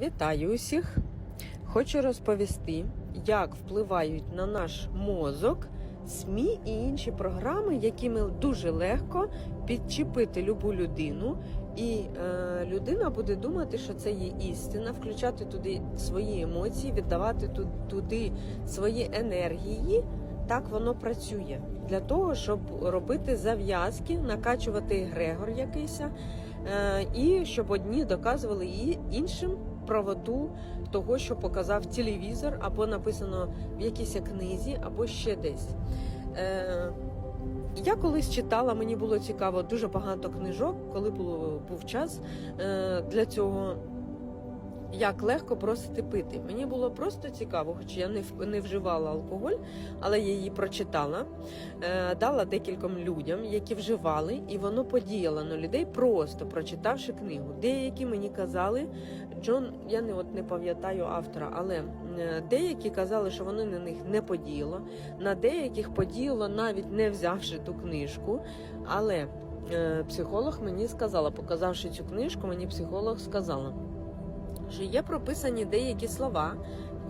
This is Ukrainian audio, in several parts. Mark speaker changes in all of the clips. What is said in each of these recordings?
Speaker 1: Вітаю усіх! Хочу розповісти, як впливають на наш мозок СМІ і інші програми, якими дуже легко підчепити любу людину, і е, людина буде думати, що це є істина, включати туди свої емоції, віддавати туди свої енергії. Так воно працює для того, щоб робити зав'язки, накачувати егрегор якийсь, е, і щоб одні доказували іншим правоту того, що показав телевізор, або написано в якійсь книзі, або ще десь. Е, я колись читала, мені було цікаво дуже багато книжок, коли було, був час е, для цього. Як легко просити пити. Мені було просто цікаво, хоч я не, не вживала алкоголь, але я її прочитала, е, дала декільком людям, які вживали, і воно подіяло на людей, просто прочитавши книгу. Деякі мені казали, Джон, я не от не пам'ятаю автора, але е, деякі казали, що воно на них не подіяло. На деяких подіяло, навіть не взявши ту книжку. Але е, психолог мені сказала, показавши цю книжку, мені психолог сказала що є прописані деякі слова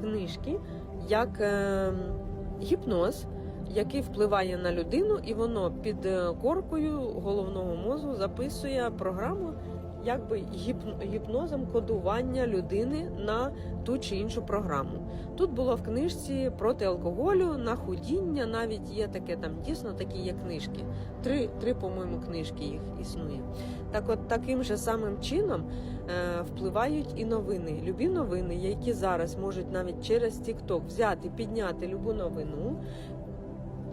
Speaker 1: книжки, як е, гіпноз, який впливає на людину, і воно під е, коркою головного мозку записує програму якби гіпн- гіпнозом кодування людини на ту чи іншу програму. Тут було в книжці проти алкоголю, на худіння, навіть є таке там дійсно такі є книжки. Три, три по-моєму, книжки їх існує. Так от таким же самим чином е, впливають і новини. Любі новини, які зараз можуть навіть через TikTok взяти, підняти любу новину,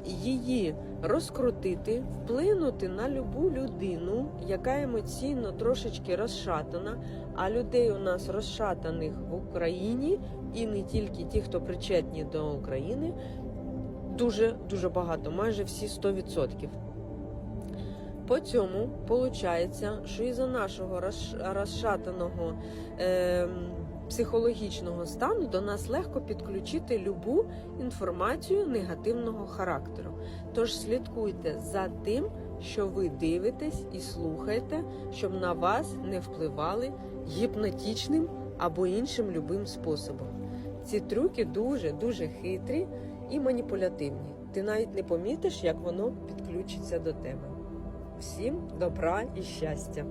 Speaker 1: її розкрутити, вплинути на любу людину, яка емоційно трошечки розшатана. А людей у нас розшатаних в Україні, і не тільки ті, хто причетні до України, дуже дуже багато, майже всі 100%. По цьому виходить, що із-за нашого розшатаного е, психологічного стану до нас легко підключити любу інформацію негативного характеру. Тож слідкуйте за тим, що ви дивитесь і слухаєте, щоб на вас не впливали гіпнотичним або іншим любим способом. Ці трюки дуже дуже хитрі і маніпулятивні. Ти навіть не помітиш, як воно підключиться до тебе. Всім добра і щастя!